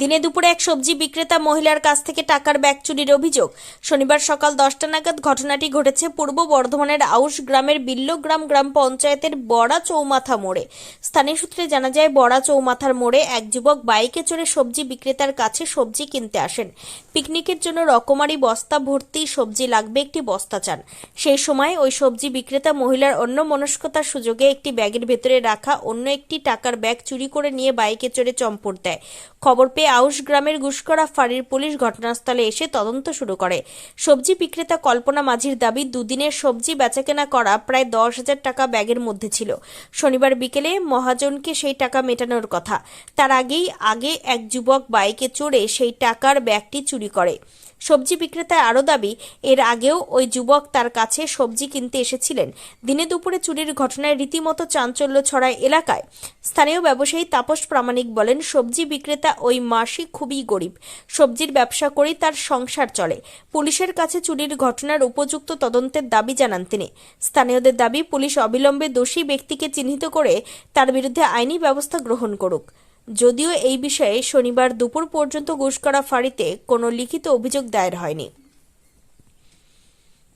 দিনে দুপুরে এক সবজি বিক্রেতা মহিলার কাছ থেকে টাকার ব্যাগ চুরির অভিযোগ। শনিবার সকাল দশটা নাগাদ ঘটনাটি ঘটেছে পূর্ব বর্ধমানের আউশ গ্রামের বিল্লগ্রাম গ্রাম পঞ্চায়েতের বড়া চৌমাথা মোড়ে। স্থানীয় সূত্রে জানা যায়, বড়া চৌমাথার মোড়ে এক যুবক বাইকে চড়ে সবজি বিক্রেতার কাছে সবজি কিনতে আসেন। পিকনিকের জন্য রকমারি বস্তা ভর্তি সবজি লাগবে একটি বস্তা চান। সেই সময় ওই সবজি বিক্রেতা মহিলার অন্য মনস্কতার সুযোগে একটি ব্যাগের ভেতরে রাখা অন্য একটি টাকার ব্যাগ চুরি করে নিয়ে বাইকে চড়ে চম্পট দেয়। খবর পেয়ে আউশ গ্রামের গুসকরা ফাঁড়ির পুলিশ ঘটনাস্থলে এসে তদন্ত শুরু করে। সবজি বিক্রেতা কল্পনা মাঝির দাবি দুদিনের সবজি বেচাকেনা করা প্রায় দশ হাজার টাকা ব্যাগের মধ্যে ছিল। শনিবার বিকেলে মহাজনকে সেই টাকা মেটানোর কথা। তার আগেই, আগে এক যুবক বাইকে চড়ে সেই টাকার ব্যাগটি চুরি করে। সবজি বিক্রেতা আরও দাবি, এর আগেও ওই যুবক তার কাছে সবজি কিনতে এসেছিলেন। দিনে দুপুরে চুরির ঘটনায় রীতিমতো চাঞ্চল্য ছড়ায় এলাকায়। স্থানীয় ব্যবসায়ী তাপস প্রামাণিক বলেন, সবজি বিক্রেতা ওই মাসি খুবই গরিব। সবজির ব্যবসা করেই তার সংসার চলে। পুলিশের কাছে চুরির ঘটনার উপযুক্ত তদন্তের দাবি জানান তিনি। স্থানীয়দের দাবি, পুলিশ অবিলম্বে দোষী ব্যক্তিকে চিহ্নিত করে তার বিরুদ্ধে আইনি ব্যবস্থা গ্রহণ করুক। যদিও এই বিষয়ে শনিবার দুপুর পর্যন্ত ঘুষকরা ফাঁড়িতে কোনো লিখিত অভিযোগ দায়ের হয়নি।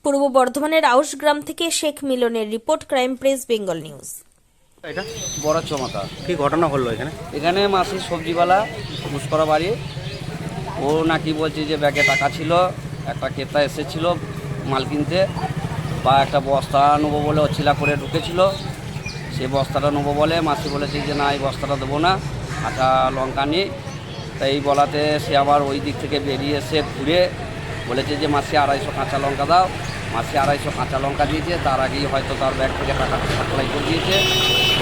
পূর্ব বর্ধমানের আউশ গ্রাম থেকে শেখ মিলনের report crime press Bengal news. এটা? বড় চমাতা কি ঘটনা হলো এখানে? এখানে মাসির সবজিওয়ালা মুস্করা বাড়ি। ও নাকি বলছে যে ব্যাগে টাকা ছিল একটা ক্রেতা এসেছিল মাল কিনতে বা একটা বস্তা নেব বলে অছিলা করে ঢুকেছিল। সেই বস্তাটা নেব বলে মাসি বলেছে যে না এই বস্তাটা দেবো না। আটা লঙ্কা নিই, তাই বলাতে সে আবার ওই দিক থেকে বেরিয়ে এসে ঘুরে বলেছে যে, মাসি আড়াইশো কাঁচা লঙ্কা দাও। মাসি আড়াইশো কাঁচা লঙ্কা দিয়েছে, তার আগেই হয়তো তার ব্যাগ থেকে টাকাটা সাপ্লাই করে দিয়েছে।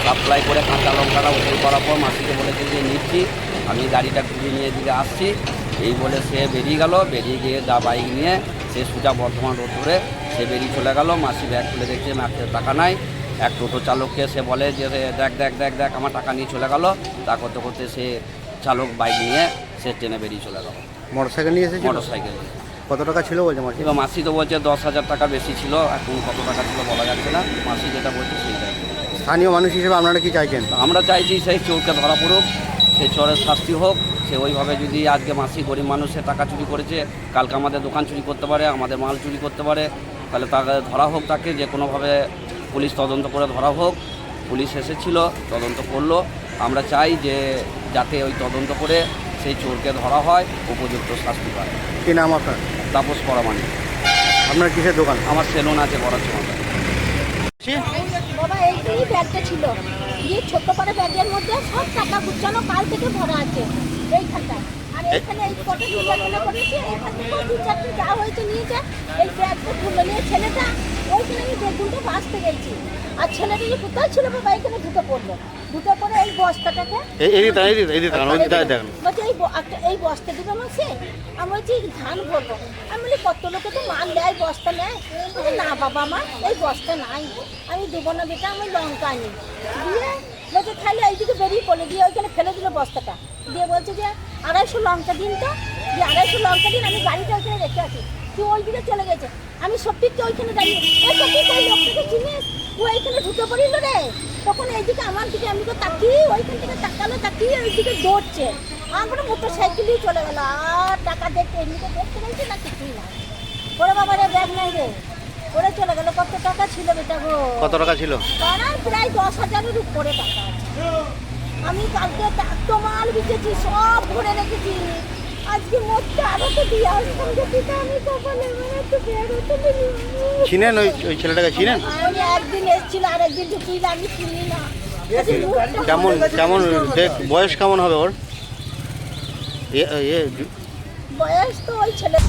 সাপ্লাই করে কাঁচা লঙ্কাটা ওপেন করার পর মাসিকে বলেছে যে, নিচ্ছি, আমি গাড়িটা ঘুরিয়ে নিয়ে দিকে আসছি। এই বলে সে বেরিয়ে গেল। বেরিয়ে গিয়ে যা বাইক নিয়ে, সে সোজা বর্ধমান রোড ধরে সে বেরিয়ে চলে গেল। মাসি ব্যাগ খুলে দেখছে ম্যাপের টাকা নাই। এক টোটো চালককে সে বলে যে দেখ দেখ দেখ দেখ আমার টাকা নিয়ে চলে গেল। তা করতে করতে সে চালক বাইক নিয়ে সে ট্রেনে বেরিয়ে চলে গেল। মোটর সাইকেল নিয়ে এসেছে মোটর সাইকেল কত টাকা ছিল বলছে মাসি এবার মাসি তো বলছে দশ হাজার টাকা বেশি ছিল এখন কত টাকা ছিল বলা যাচ্ছে না। মাসি যেটা বলছে সেইটাই স্থানীয় মানুষ হিসেবে আপনারা কি চাইছেন? আমরা চাইছি সেই চোরকে ধরা পড়ুক সে চোরের শাস্তি হোক সে ওইভাবে যদি আজকে মাসি গরিব মানুষের টাকা চুরি করেছে কালকে আমাদের দোকান চুরি করতে পারে আমাদের মাল চুরি করতে পারে তাহলে তাকে ধরা হোক তাকে যে কোনোভাবে পুলিশ তদন্ত করে ধরা হোক। পুলিশ এসেছিল তদন্ত করল। আমরা চাই যে যাতে ওই তদন্ত করে সেই চোরকে ধরা হয় উপযুক্ত শাস্তি পায়। কি নাম আপনার? তাপস পরামানি। আপনার কিসের দোকান? আমার সেলুন আছে বড় বাবা এইখানেই ব্যাগটা ছিল দিয়ে ছোট্ট করে ব্যাগের মধ্যে সব টাকা গুছানো কাল থেকে ভরা আছে আর এইখানে এই কত মনে করেছে এখান থেকে দু চারটে যা হয়েছে নিয়েছে এই ব্যাগটা তুলে নিয়ে ছেলেটা ওইখানে আমি বাঁচতে গেছি। আর ছেলেটা যে কোথায় ছিল বাবা এখানে ঢুকে পড়ল। ঢুকে পড়ে এই বস্তাটাকে এই এই বলছে বস্তা দিবে মাসে আমি বলছি ধান ভরবো। আমি বলি কত লোকে তো মাল দেয় বস্তা নেয়? বলছে, না বাবা আমার এই বস্তা নাই। আমি দেবো না বেটা আমি লঙ্কা আনি। দিয়ে বলছে খালি এইদিকে বেরিয়ে পড়লে দিয়ে ওইখানে ফেলে দিল বস্তাটা। দিয়ে বলছে যে আড়াইশো লঙ্কা দিন তো দিয়ে আড়াইশো লঙ্কা দিন আমি গাড়িটা ওইখানে রেখে আছি তুই ওইদিকে চলে গেছে। আমি সত্যিকে ওইখানে দাঁড়িয়ে এই সত্যি ওই লোকটাকে চিনিস? ও এইখানে ঢুকে পড়িল রে। তখন এইদিকে আমার দিকে আমি তো তাকিয়ে ওইখান থেকে তাকালো তাকিয়ে ওইদিকে দৌড়ছে। আমরা মোটর সাইকেলেই চলে গেল। আর টাকা দেখতে এমনিতে দেখতে পাইছি না কিছুই না। ওরে বাবা রে ব্যাগ নাই রে। ওরে চলে গেল। কত টাকা ছিল বেটা গো? কত টাকা ছিল? পাড়ার প্রায় দশ হাজারের উপরে টাকা আমি কালকে এত মাল বিকেছি সব ভরে রেখেছি। কপালে মানে চিনেন ওই ওই ছেলেটাকে চিনেন আমি একদিন এসেছিল আর একদিন ঢুকিয়ে আমি চিনি না। কেমন কেমন দেখ বয়স কেমন হবে ওর? এ এ বয়স তো ওই ছেলে